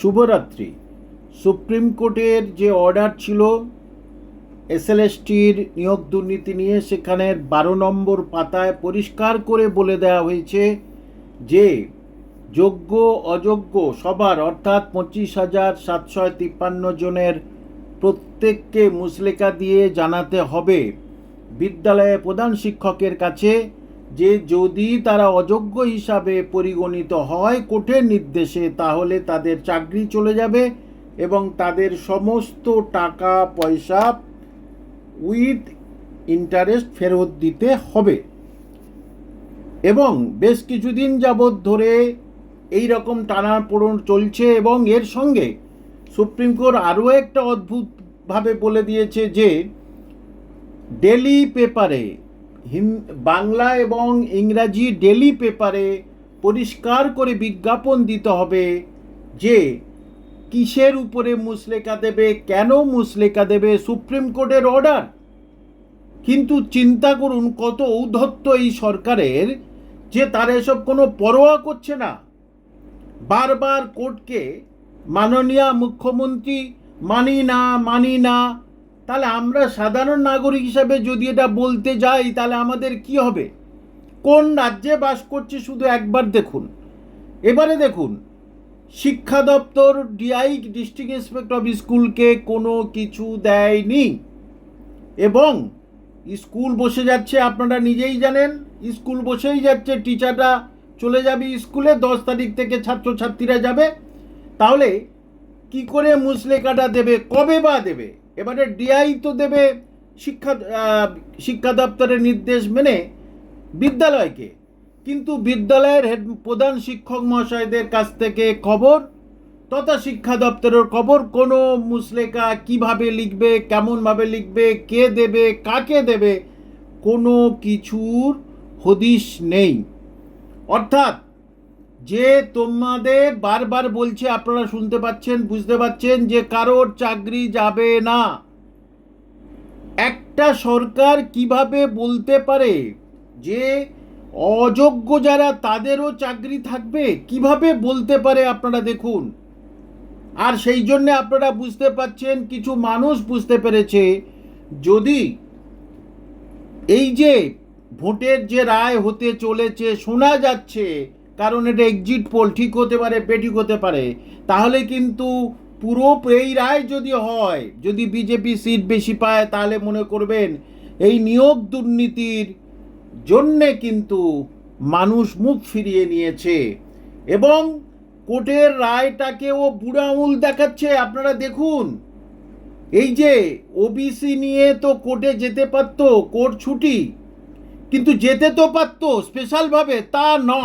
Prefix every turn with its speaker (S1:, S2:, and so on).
S1: শুভরাত্রি। সুপ্রিম কোর্টের যে অর্ডার ছিল, এসএলএসটির নিয়োগ দুর্নীতি নিয়ে সেখানের বারো নম্বর পাতায় পরিষ্কার করে বলে দেওয়া হয়েছে যে, যোগ্য, অযোগ্য সবার, অর্থাৎ পঁচিশ হাজার সাতশো তিপ্পান্ন জনের প্রত্যেককে মুসলেকা দিয়ে জানাতে হবে। বিদ্যালয়ে প্রধান শিক্ষকের কাছে যে যদি তারা অযোগ্য হিসাবে পরিগণিত হয় কোর্টের নির্দেশে, তাহলে তাদের চাকরি চলে যাবে এবং তাদের সমস্ত টাকা পয়সা উইথ ইন্টারেস্ট ফেরত দিতে হবে। এবং বেশ কিছুদিন যাবৎ ধরে এই রকম টানাপোড়ন চলছে এবং এর সঙ্গে সুপ্রিম কোর্ট আরও একটা অদ্ভুতভাবে বলে দিয়েছে যে, ডেলি পেপারে বাংলা এবং ইংরাজি ডেলি পেপারে পরিষ্কার করে বিজ্ঞাপন দিতে হবে যে, কিসের উপরে মুসলেকা দেবে, কেন মুসলেকা দেবে, সুপ্রিম কোর্টের অর্ডার কিন্তু চিন্তা করুন কত ঔদ্ধত্য এই সরকারের যে তারা এসব কোনো পরোয়া করছে না। বারবার কোর্টকে মাননীয় মুখ্যমন্ত্রী মানি না মানি না তাহলে আমরা সাধারণ নাগরিক হিসাবে যদি এটা বলতে যাই, তাহলে আমাদের কি হবে? কোন রাজ্যে বাস করছে শুধু একবার দেখুন। এবারে দেখুন, শিক্ষা দপ্তর, ডিআই, ডিস্ট্রিক্ট ইন্সপেক্টর অফ স্কুলকে কোনো কিছু দেয়নি। এবং স্কুল বসে যাচ্ছে, আপনারা নিজেই জানেন, স্কুল বসেই যাচ্ছে, টিচাররা চলে যাবে স্কুলে, দশ তারিখ থেকে ছাত্রছাত্রীরা যাবে। তাহলে কি করে মুসলেকাটা দেবে, কবে বা দেবে? এবারে ডিআই তো দেবে শিক্ষা শিক্ষা দপ্তরের নির্দেশ মেনে বিদ্যালয়কে। কিন্তু বিদ্যালয়ের হেড, প্রধান শিক্ষক মহাশয়দের কাছ থেকে খবর, তথা শিক্ষা দপ্তরের খবর, কোনো মুসলেকা কীভাবে লিখবে, কেমনভাবে লিখবে, কে দেবে, কাকে দেবে, কোনো কিছুর হদিশ নেই। অর্থাৎ যে তোমাদের বারবার বলছে, আপনারা শুনতে পাচ্ছেন, বুঝতে পাচ্ছেন যে কারোর চাকরি যাবে না। একটা সরকার কীভাবে বলতে পারে যে অযোগ্য যারা তাদেরও চাকরি থাকবে? কীভাবে বলতে পারে আপনারা দেখুন। আর সেই জন্য আপনারা বুঝতে পাচ্ছেন, কিছু মানুষ বুঝতে পেরেছে, যদি এই যে ভোটের যে রায় হতে চলেছে, শোনা যাচ্ছে কারণ এটা এক্সিট পোল ঠিক হতে পারে পেটিক হতে পারে। তাহলে কিন্তু পুরো এই রায় যদি হয়, যদি বিজেপি সিট বেশি পায়, তাহলে মনে করবেন এই নিয়োগ দুর্নীতির জন্যে কিন্তু মানুষ মুখ ফিরিয়ে নিয়েছে। এবং কোর্টের রায়টাকেও বুড়া আঙুল দেখাচ্ছে। আপনারা দেখুন, এই যে ওবিসি নিয়ে তো কোর্টে যেতে পারতো, কোর্ট ছুটি, কিন্তু যেতে তো পারতো স্পেশালভাবে তা না।